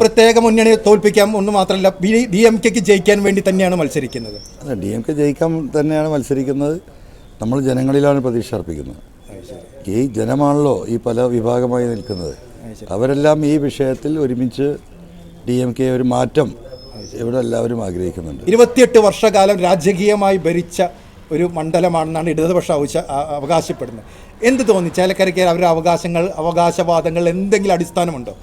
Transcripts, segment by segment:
പ്രത്യേക മുന്നണിയെ തോൽപ്പിക്കാം എന്ന് മാത്രമല്ല ഡി എം കെക്ക് ജയിക്കാൻ വേണ്ടി തന്നെയാണ് മത്സരിക്കുന്നത്. അല്ല ഡി എം കെ ജയിക്കാൻ തന്നെയാണ് മത്സരിക്കുന്നത്. നമ്മൾ ജനങ്ങളിലാണ് പ്രതീക്ഷ അർപ്പിക്കുന്നത്. ഈ ജനമാണല്ലോ ഈ പല വിഭാഗമായി നിൽക്കുന്നത്. അവരെല്ലാം ഈ വിഷയത്തിൽ ഒരുമിച്ച് ഡി എം കെ ഒരു മാറ്റം ഇവിടെ എല്ലാവരും ആഗ്രഹിക്കുന്നുണ്ട്. ഇരുപത്തിയെട്ട് വർഷകാലം രാജകീയമായി ഭരിച്ച ഒരു മണ്ഡലമാണെന്നാണ് ഇടതുപക്ഷം ആവശ്യ അവകാശപ്പെടുന്നത്. എന്ത് തോന്നി? ചേലക്കരയ്ക്ക് അവരുടെ അവകാശങ്ങൾ അവകാശവാദങ്ങൾ എന്തെങ്കിലും അടിസ്ഥാനമുണ്ടോ?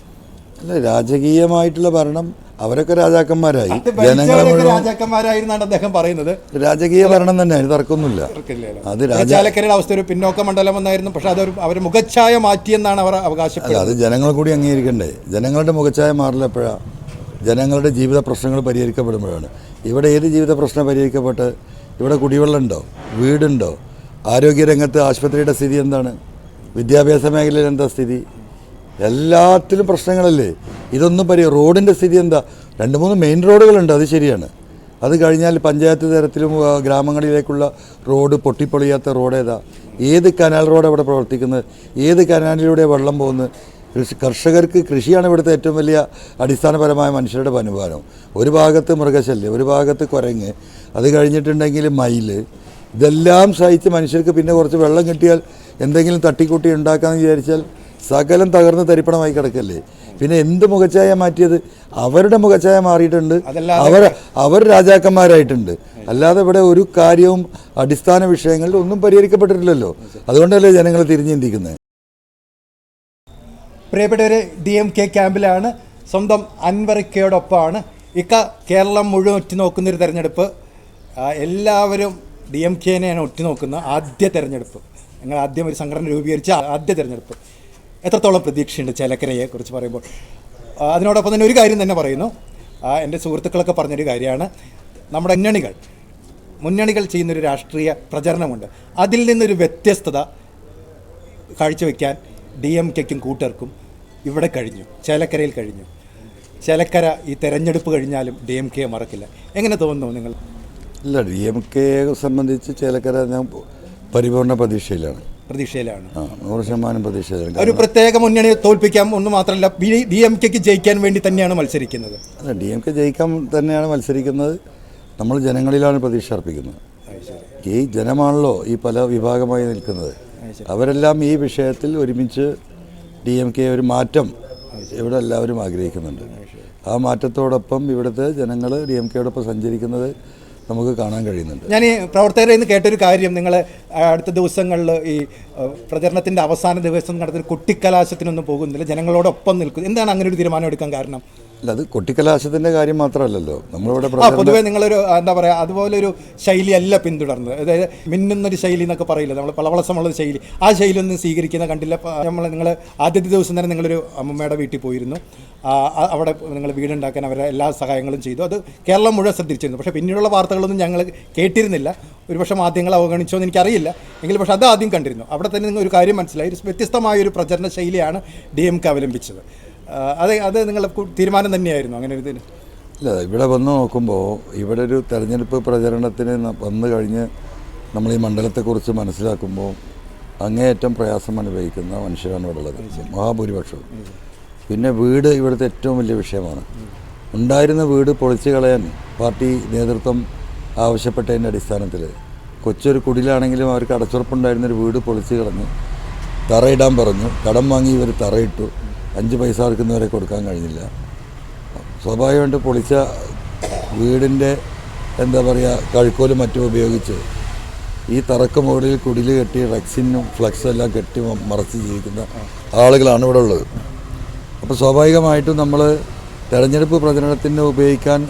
അല്ല രാജകീയമായിട്ടുള്ള ഭരണം അവരൊക്കെ രാജാക്കന്മാരായി. അത് ജനങ്ങളെ രാജാക്കന്മാരായിരുന്നാണ് അദ്ദേഹം പറയുന്നത്. രാജകീയ ഭരണം തന്നെ അതിന് തർക്കമൊന്നുമില്ല. അത് രാജാലക്കരയുടെ അവസ്ഥ ഒരു പിന്നോക്ക മണ്ഡലം എന്നായിരുന്നു പക്ഷെ അതൊരു അവർ മുഖച്ഛായ മാറ്റിയെന്നാണ് അവർ അല്ല അവകാശപ്പെടുന്നത് അത് ജനങ്ങൾ കൂടി അംഗീകരിക്കണ്ടേ? ജനങ്ങളുടെ മുഖച്ഛായ മാറില്ല എപ്പോഴാണ് ജനങ്ങളുടെ ജീവിത പ്രശ്നങ്ങൾ പരിഹരിക്കപ്പെടുമ്പോഴാണ്. ഇവിടെ ഏത് ജീവിത പ്രശ്നം പരിഹരിക്കപ്പെട്ട്? ഇവിടെ കുടിവെള്ളമുണ്ടോ വീടുണ്ടോ? ആരോഗ്യരംഗത്ത് ആശുപത്രിയുടെ സ്ഥിതി എന്താണ്? വിദ്യാഭ്യാസ മേഖലയിൽ എന്താ സ്ഥിതി? എല്ലാത്തിലും പ്രശ്നങ്ങളല്ലേ? ഇതൊന്നും പരി റോഡിന്റെ സ്ഥിതി എന്താ? രണ്ട് മൂന്ന് മെയിൻ റോഡുകളുണ്ട് അത് ശരിയാണ്. അത് കഴിഞ്ഞാൽ പഞ്ചായത്ത് തരത്തിലും ഗ്രാമങ്ങളിലേക്കുള്ള റോഡ് പൊട്ടിപ്പൊളിയാത്ത റോഡ് ഏതാ ഏത് കനാൽ റോഡ് അവിടെ പ്രവർത്തിക്കുന്നത്? ഏത് കനാലിലൂടെ വെള്ളം പോകുന്നത്? കൃഷി കർഷകർക്ക് കൃഷിയാണ് ഇവിടുത്തെ ഏറ്റവും വലിയ അടിസ്ഥാനപരമായ മനുഷ്യരുടെ അനുഭവം ഒരു ഭാഗത്ത് മൃഗശല്യം ഒരു ഭാഗത്ത് കുരങ്ങ് അത് കഴിഞ്ഞിട്ടുണ്ടെങ്കിൽ മയിൽ. ഇതെല്ലാം സഹിച്ച് മനുഷ്യർക്ക് പിന്നെ കുറച്ച് വെള്ളം കിട്ടിയാൽ എന്തെങ്കിലും തട്ടിക്കൂട്ടി ഉണ്ടാക്കാമെന്ന് വിചാരിച്ചാൽ സകലം തകർന്ന് തരിപ്പണമായി കിടക്കല്ലേ? പിന്നെ എന്ത് മുഖച്ഛായ മാറ്റിയത്? അവരുടെ മുഖച്ഛായ മാറിയിട്ടുണ്ട്. അവർ അവർ രാജാക്കന്മാരായിട്ടുണ്ട്. അല്ലാതെ ഇവിടെ ഒരു കാര്യവും അടിസ്ഥാന വിഷയങ്ങളിൽ ഒന്നും പരിഹരിക്കപ്പെട്ടിട്ടില്ലല്ലോ. അതുകൊണ്ടല്ലേ ജനങ്ങൾ തിരിഞ്ഞു ചിന്തിക്കുന്നത്? പ്രിയപ്പെട്ടവരെ ഡി എം കെ ക്യാമ്പിലാണ് സ്വന്തം അൻവറിക്കയോടൊപ്പമാണ്. ഇക്ക കേരളം മുഴുവൻ ഉറ്റുനോക്കുന്നൊരു തെരഞ്ഞെടുപ്പ്. എല്ലാവരും ഡി എം കെനെയാണ് ഉറ്റുനോക്കുന്ന ആദ്യ തെരഞ്ഞെടുപ്പ്. ഞങ്ങൾ ആദ്യം ഒരു സംഘടന രൂപീകരിച്ച ആദ്യ തെരഞ്ഞെടുപ്പ്. എത്രത്തോളം പ്രതീക്ഷയുണ്ട് ചേലക്കരയെ കുറിച്ച് പറയുമ്പോൾ? അതിനോടൊപ്പം തന്നെ ഒരു കാര്യം തന്നെ പറയുന്നു. എന്റെ സുഹൃത്തുക്കളൊക്കെ പറഞ്ഞൊരു കാര്യമാണ്. നമ്മുടെ മുന്നണികൾ മുന്നണികൾ ചെയ്യുന്നൊരു രാഷ്ട്രീയ പ്രചരണമുണ്ട്. അതിൽ നിന്നൊരു വ്യത്യസ്തത കാഴ്ചവെക്കാൻ ഡി എം കെക്കും കൂട്ടർക്കും ഇവിടെ കഴിഞ്ഞു. ചേലക്കരയിൽ കഴിഞ്ഞു. ചേലക്കര ഈ തെരഞ്ഞെടുപ്പ് കഴിഞ്ഞാലും ഡി എം കെ മറക്കില്ല. എങ്ങനെ തോന്നുന്നു നിങ്ങൾ? ഇല്ല ഡി എം കെയെ സംബന്ധിച്ച് ചേലക്കര ഞാൻ പരിപൂർണ പ്രതീക്ഷയിലാണ്. പ്രതീക്ഷയിലാണ്. നൂറ് ശതമാനം പ്രതീക്ഷയിലാണ് ഒരു പ്രത്യേക മുന്നണി തോൽപ്പിക്കാം എന്ന് മാത്രമല്ല ഡി എം കെക്ക് ജയിക്കാൻ വേണ്ടി തന്നെയാണ് മത്സരിക്കുന്നത്. അല്ല ഡി എം കെ ജയിക്കാൻ തന്നെയാണ് മത്സരിക്കുന്നത്. നമ്മൾ ജനങ്ങളിലാണ് പ്രതീക്ഷ അർപ്പിക്കുന്നത്. ഈ ജനമാണല്ലോ ഈ പല വിഭാഗമായി നിൽക്കുന്നത്. അവരെല്ലാം ഈ വിഷയത്തിൽ ഒരുമിച്ച് ഡി എം കെ ഒരു മാറ്റം ഇവിടെ എല്ലാവരും ആഗ്രഹിക്കുന്നുണ്ട്. ആ മാറ്റത്തോടൊപ്പം ഇവിടുത്തെ ജനങ്ങൾ ഡി എം കെയോടൊപ്പം സഞ്ചരിക്കുന്നത് നമുക്ക് കാണാൻ കഴിയുന്നുണ്ട്. ഞാൻ ഈ പ്രവർത്തകരെ നിന്ന് കേട്ടൊരു കാര്യം നിങ്ങൾ അടുത്ത ദിവസങ്ങളിൽ ഈ ഏഹ്, പ്രചരണത്തിന്റെ അവസാന ദിവസം നടത്തുന്ന കുട്ടിക്കലാശത്തിനൊന്നും പോകുന്നില്ല. ജനങ്ങളോടൊപ്പം നിൽക്കുന്നു എന്താണ് അങ്ങനെ ഒരു തീരുമാനം എടുക്കാൻ കാരണം? അല്ല അത് കൊട്ടിക്കലാശത്തിന്റെ കാര്യം മാത്രമല്ലല്ലോ. നമ്മളിവിടെ പൊതുവേ നിങ്ങളൊരു എന്താ പറയുക അതുപോലെ ഒരു ശൈലിയല്ല പിന്തുടർന്നത്. അതായത് മിന്നുന്നൊരു ശൈലി എന്നൊക്കെ പറയില്ല? നമ്മൾ പളവളസമുള്ള ശൈലി. ആ ശൈലി ഒന്നും സ്വീകരിക്കുന്ന കണ്ടില്ല. നമ്മൾ നിങ്ങൾ ആദ്യത്തെ ദിവസം തന്നെ നിങ്ങളൊരു അമ്മമ്മയുടെ വീട്ടിൽ പോയിരുന്നു. അവിടെ നിങ്ങൾ വീടുണ്ടാക്കാൻ അവരെ എല്ലാ സഹായങ്ങളും ചെയ്തു. അത് കേരളം മുഴുവൻ ശ്രദ്ധിച്ചിരുന്നു. പക്ഷേ പിന്നീടുള്ള വാർത്തകളൊന്നും ഞങ്ങൾ കേട്ടിരുന്നില്ല. ഒരുപക്ഷെ മാധ്യമങ്ങൾ അവഗണിച്ചോ എന്ന് എനിക്കറിയില്ല. എങ്കിലും പക്ഷേ അത് ആദ്യം കണ്ടിരുന്നു. അവിടെ തന്നെ നിങ്ങൾ ഒരു കാര്യം മനസ്സിലായി. ഒരു വ്യത്യസ്തമായ ഒരു പ്രചരണ ശൈലിയാണ് ഡി എം കെ അവലംബിച്ചത്. അത് അത് നിങ്ങളുടെ തീരുമാനം തന്നെയായിരുന്നു അങ്ങനെ ഒരു ഇല്ല ഇവിടെ വന്ന് നോക്കുമ്പോൾ ഇവിടെ ഒരു തെരഞ്ഞെടുപ്പ് പ്രചരണത്തിന് വന്നു കഴിഞ്ഞ് നമ്മൾ ഈ മണ്ഡലത്തെക്കുറിച്ച് മനസ്സിലാക്കുമ്പോൾ അങ്ങേയറ്റം പ്രയാസം അനുഭവിക്കുന്ന മനുഷ്യരാണ് ഇവിടെ ഉള്ളത്. മഹാഭൂരിപക്ഷവും. പിന്നെ വീട് ഇവിടുത്തെ ഏറ്റവും വലിയ വിഷയമാണ്. ഉണ്ടായിരുന്ന വീട് പൊളിച്ചു കളയാൻ പാർട്ടി നേതൃത്വം ആവശ്യപ്പെട്ടതിന്റെ അടിസ്ഥാനത്തിൽ കൊച്ചൊരു കുടിലാണെങ്കിലും അവർക്ക് അടച്ചുറപ്പുണ്ടായിരുന്നൊരു വീട് പൊളിച്ചു കളഞ്ഞ് തറയിടാൻ പറഞ്ഞു. കടം വാങ്ങി ഇവർ തറയിട്ടു. അഞ്ച് പൈസ അവർക്കുന്നവരെ കൊടുക്കാൻ കഴിഞ്ഞില്ല. സ്വാഭാവികമായിട്ട് പൊളിച്ച വീടിന്റെ എന്താ പറയുക കഴുക്കോലും മറ്റും ഉപയോഗിച്ച് ഈ തറക്ക് മുകളിൽ കുടിൽ കെട്ടി റെക്സിനും ഫ്ലക്സും എല്ലാം കെട്ടി മറച്ച് ജീവിക്കുന്ന ആളുകളാണ് ഇവിടെ ഉള്ളത്. അപ്പോൾ സ്വാഭാവികമായിട്ടും നമ്മൾ തെരഞ്ഞെടുപ്പ് പ്രചരണത്തിന് ഉപയോഗിക്കാൻ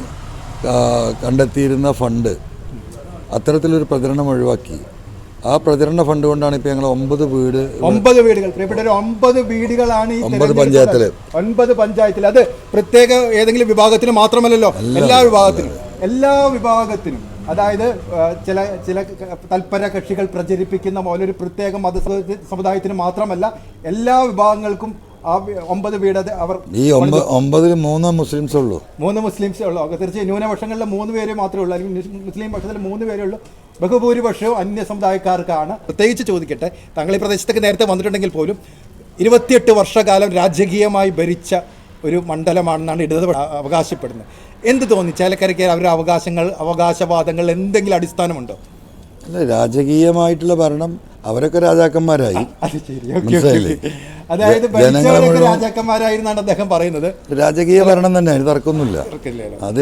കണ്ടെത്തിയിരുന്ന ഫണ്ട് അത്തരത്തിലൊരു പ്രചരണം ഒഴിവാക്കി. ആ പ്രചരണ ഫണ്ട് കൊണ്ടാണ് ഇപ്പോൾ ഞങ്ങൾ ഒമ്പത് വീട് ഒമ്പത് വീടുകൾ. പ്രിയപ്പെട്ട ഒമ്പത് വീടുകളാണ് ഈ ഒമ്പത് പഞ്ചായത്തിൽ. ഒൻപത് പഞ്ചായത്തിൽ. അത് പ്രത്യേക ഏതെങ്കിലും വിഭാഗത്തിന് മാത്രമല്ലല്ലോ എല്ലാ വിഭാഗത്തിനും. എല്ലാ വിഭാഗത്തിനും. അതായത് ചില ചില തൽപര കക്ഷികൾ പ്രചരിപ്പിക്കുന്ന പോലെ ഒരു പ്രത്യേക മത സമുദായത്തിന് മാത്രമല്ല എല്ലാ വിഭാഗങ്ങൾക്കും ആ ഒമ്പത് വീട് അവർ ഈ ഒമ്പ ഒമ്പതിൽ മൂന്ന് മുസ്ലിംസ് ഉള്ളൂ. മൂന്ന് മുസ്ലിംസേ ഉള്ളൂ. തീർച്ചയായും ന്യൂനപക്ഷങ്ങളിൽ മൂന്ന് പേര് മാത്രമേ ഉള്ളൂ. അല്ലെങ്കിൽ മുസ്ലിം പക്ഷത്തിൽ മൂന്ന് പേരേ ഉള്ളൂ. ബഹുഭൂരിപക്ഷവും അന്യ സമുദായക്കാർക്കാണ്. പ്രത്യേകിച്ച് ചോദിക്കട്ടെ താങ്കൾ ഈ പ്രദേശത്തേക്ക് നേരത്തെ വന്നിട്ടുണ്ടെങ്കിൽ പോലും ഇരുപത്തിയെട്ട് വർഷകാലം രാജകീയമായി ഭരിച്ച ഒരു മണ്ഡലമാണെന്നാണ് ഇടത് അവകാശപ്പെടുന്നത്. എന്ത് തോന്നി? ചേലക്കരയ്ക്ക് അവരുടെ അവകാശങ്ങൾ അവകാശവാദങ്ങൾ എന്തെങ്കിലും അടിസ്ഥാനമുണ്ടോ? അല്ല രാജകീയമായിട്ടുള്ള ഭരണം അവരൊക്കെ രാജാക്കന്മാരായി. മനസ്സിലായില്ലേ? അതായത് ഭരിച്ചവരൊക്കെ രാജാക്കന്മാരായിരുന്നാണ് അദ്ദേഹം പറയുന്നത്. രാജകീയ ഭരണം തന്നെ അതിന് തർക്കമൊന്നുമില്ല. അത്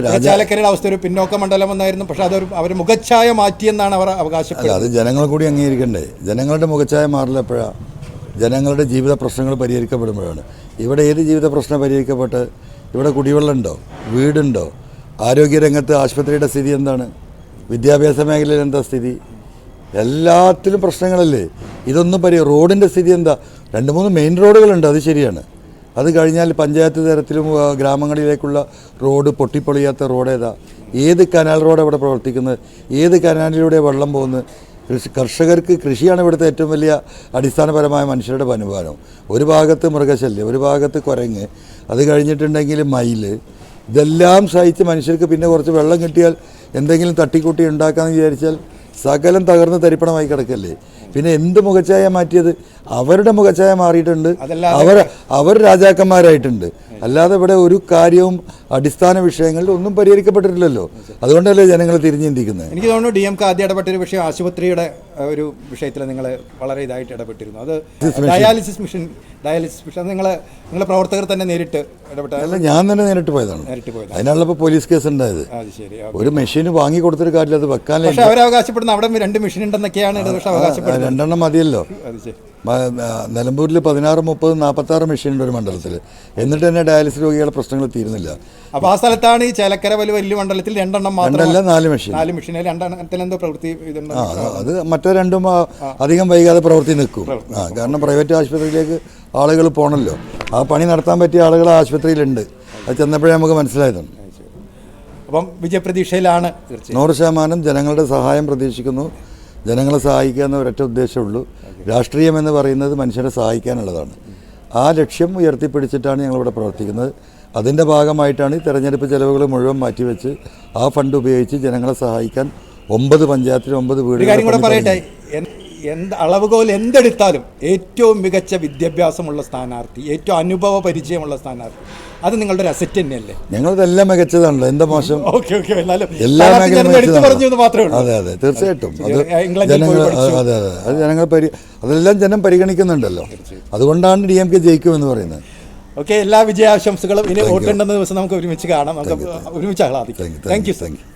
പിന്നെ അവസ്ഥ ഒരു പിന്നോക്ക മണ്ഡലം എന്നായിരുന്നു പക്ഷെ അതൊരു അവർ മുഖച്ഛായ മാറ്റിയെന്നാണ് അവർ അവകാശപ്പെടുന്നത്. അത് ജനങ്ങൾ കൂടി അംഗീകരിക്കണ്ടേ? ജനങ്ങളുടെ മുഖച്ഛായ മാറില്ല എപ്പോഴാണ് ജനങ്ങളുടെ ജീവിത പ്രശ്നങ്ങൾ പരിഹരിക്കപ്പെടുമ്പോഴാണ്. ഇവിടെ ഏത് ജീവിത പ്രശ്നം പരിഹരിക്കപ്പെട്ട്? ഇവിടെ കുടിവെള്ളമുണ്ടോ വീടുണ്ടോ? ആരോഗ്യരംഗത്ത് ആശുപത്രിയുടെ സ്ഥിതി എന്താണ്? വിദ്യാഭ്യാസ മേഖലയിൽ എന്താ സ്ഥിതി? എല്ലാത്തിലും പ്രശ്നങ്ങളല്ലേ? ഇതൊന്നും പരി റോഡിന്റെ സ്ഥിതി എന്താ? രണ്ട് മൂന്ന് മെയിൻ റോഡുകളുണ്ട് അത് ശരിയാണ്. അത് കഴിഞ്ഞാൽ പഞ്ചായത്ത് തലത്തിലും ഗ്രാമങ്ങളിലേക്കുള്ള റോഡ് പൊട്ടിപ്പൊളിയാത്ത റോഡ് ഏതാ? ഏത് കനാൽ റോഡ് അവിടെ പ്രവർത്തിക്കുന്നത്? ഏത് കനാലിലൂടെ വെള്ളം പോകുന്നത്? കൃഷി കർഷകർക്ക് കൃഷിയാണ് ഇവിടുത്തെ ഏറ്റവും വലിയ അടിസ്ഥാനപരമായ മനുഷ്യരുടെ വനുമാനം ഒരു ഭാഗത്ത് മൃഗശല്യം ഒരു ഭാഗത്ത് കുരങ്ങ് അത് കഴിഞ്ഞിട്ടുണ്ടെങ്കിൽ മയിൽ. ഇതെല്ലാം സഹിച്ച് മനുഷ്യർക്ക് പിന്നെ കുറച്ച് വെള്ളം കിട്ടിയാൽ എന്തെങ്കിലും തട്ടിക്കൂട്ടി ഉണ്ടാക്കാമെന്ന് വിചാരിച്ചാൽ സകലം തകർന്ന് തരിപ്പണമായി കിടക്കല്ലേ? പിന്നെ എന്ത് മുഖച്ചായ മാറ്റിയത്? അവരുടെ മുഖച്ഛായ മാറിയിട്ടുണ്ട്. അവർ അവർ രാജാക്കന്മാരായിട്ടുണ്ട്. അല്ലാതെ ഇവിടെ ഒരു കാര്യവും അടിസ്ഥാന വിഷയങ്ങളിൽ ഒന്നും പരിഹരിക്കപ്പെട്ടിട്ടില്ലല്ലോ. അതുകൊണ്ടല്ലേ ജനങ്ങൾ തിരിഞ്ഞു ചിന്തിക്കുന്നത് എനിക്ക് തോന്നുന്നു ഡി എം കെ ആദ്യം ഇടപെട്ടൊരു വിഷയം ആശുപത്രിയുടെ ഒരു വിഷയത്തിൽ നിങ്ങൾ വളരെ ഇതായിട്ട് ഇടപെട്ടിരുന്നു. അത് ഡയാലിസിസ് മിഷൻ ഡയാലിസിസ് മിഷൻ. നിങ്ങൾ നിങ്ങളെ പ്രവർത്തകർ തന്നെ നേരിട്ട് ഇടപെട്ട അല്ല ഞാൻ തന്നെ നേരിട്ട് പോയതാണ്. നേരിട്ട് പോയത് ഇപ്പോൾ പോലീസ് കേസ് ഉണ്ടായത്. ഒരു മെഷീൻ വാങ്ങി കൊടുത്തൊരു കാര്യമില്ല അത് അവർ അവകാശപ്പെടുന്ന അവിടെ രണ്ട് മെഷീൻ ഉണ്ടെന്നൊക്കെയാണ് രണ്ടെണ്ണം മതിയല്ലോ. അത് ശരി. നിലമ്പൂരിൽ പതിനാറ് മുപ്പത് നാൽപ്പത്താറ് മെഷീനുണ്ട് ഒരു മണ്ഡലത്തിൽ എന്നിട്ട് തന്നെ ഡയാലിസിസ് രോഗികളുടെ പ്രശ്നങ്ങൾ തീരുന്നില്ല. അപ്പോൾ ആ സ്ഥലത്താണ് ഈ ചേലക്കര വലിയ വലിയ മണ്ഡലത്തിൽ രണ്ടെണ്ണം മാത്രം രണ്ടല്ല നാല് മെഷീൻ. നാല് മെഷീനിൽ രണ്ടെണ്ണത്തിൽ എന്തോ പ്രവൃത്തി ആ അത് മറ്റേ രണ്ടും അധികം വൈകാതെ പ്രവൃത്തി നിൽക്കും. ആ കാരണം പ്രൈവറ്റ് ആശുപത്രിയിലേക്ക് ആളുകൾ പോകണമല്ലോ ആ പണി നടത്താൻ പറ്റിയ ആളുകൾ ആശുപത്രിയിലുണ്ട്. അത് ചെന്നപ്പോഴേ നമുക്ക് മനസ്സിലായതാണ്. അപ്പം വിജയപ്രതീക്ഷയിലാണ് നൂറ് ശതമാനം ജനങ്ങളുടെ സഹായം പ്രതീക്ഷിക്കുന്നു. ജനങ്ങളെ സഹായിക്കുക എന്ന ഒരൊറ്റ ഉദ്ദേശമുള്ളൂ രാഷ്ട്രീയം എന്ന് പറയുന്നത് മനുഷ്യരെ സഹായിക്കാനുള്ളതാണ്. ആ ലക്ഷ്യം ഉയർത്തിപ്പിടിച്ചിട്ടാണ് ഞങ്ങളിവിടെ പ്രവർത്തിക്കുന്നത്. അതിന്റെ ഭാഗമായിട്ടാണ് ഈ തെരഞ്ഞെടുപ്പ് ചെലവുകൾ മുഴുവൻ മാറ്റിവെച്ച് ആ ഫണ്ട് ഉപയോഗിച്ച് ജനങ്ങളെ സഹായിക്കാൻ ഒമ്പത് പഞ്ചായത്തിൽ ഒമ്പത് വീടുകൾ എന്ത് അളവുകോൽ എന്തെടുത്താലും ഏറ്റവും മികച്ച വിദ്യാഭ്യാസമുള്ള സ്ഥാനാർത്ഥി ഏറ്റവും അനുഭവ പരിചയമുള്ള സ്ഥാനാർത്ഥി അത് നിങ്ങളുടെ ഒരു അസറ്റ് തന്നെയല്ലേ? ഞങ്ങളതെല്ലാം മികച്ചതാണല്ലോ എന്താ മോശം? ഓക്കെ ഓക്കെ എന്നാലും എല്ലാ സ്ഥാനാർത്ഥി മേഖലയും ഞാനൊന്ന് എടുത്തു പറഞ്ഞു എന്ന് മാത്രമേ ഉള്ളൂ. അതെ അതെ തീർച്ചയായിട്ടും. അത് ജനങ്ങൾ. അതെ അതെ അത്. ജനങ്ങൾ പരി അതെല്ലാം ജനം പരിഗണിക്കുന്നുണ്ടല്ലോ. അതുകൊണ്ടാണ് ഡി എം കെ ജയിക്കുമെന്ന് പറയുന്നത്. ഓക്കെ എല്ലാ വിജയാശംസകളും. ഇനി വോട്ടുണ്ടെന്ന ദിവസം നമുക്ക് ഒരുമിച്ച് കാണാം. നമുക്ക് ഒരുമിച്ച് ആഹ്ലാദിക്കാം. Thank you thank you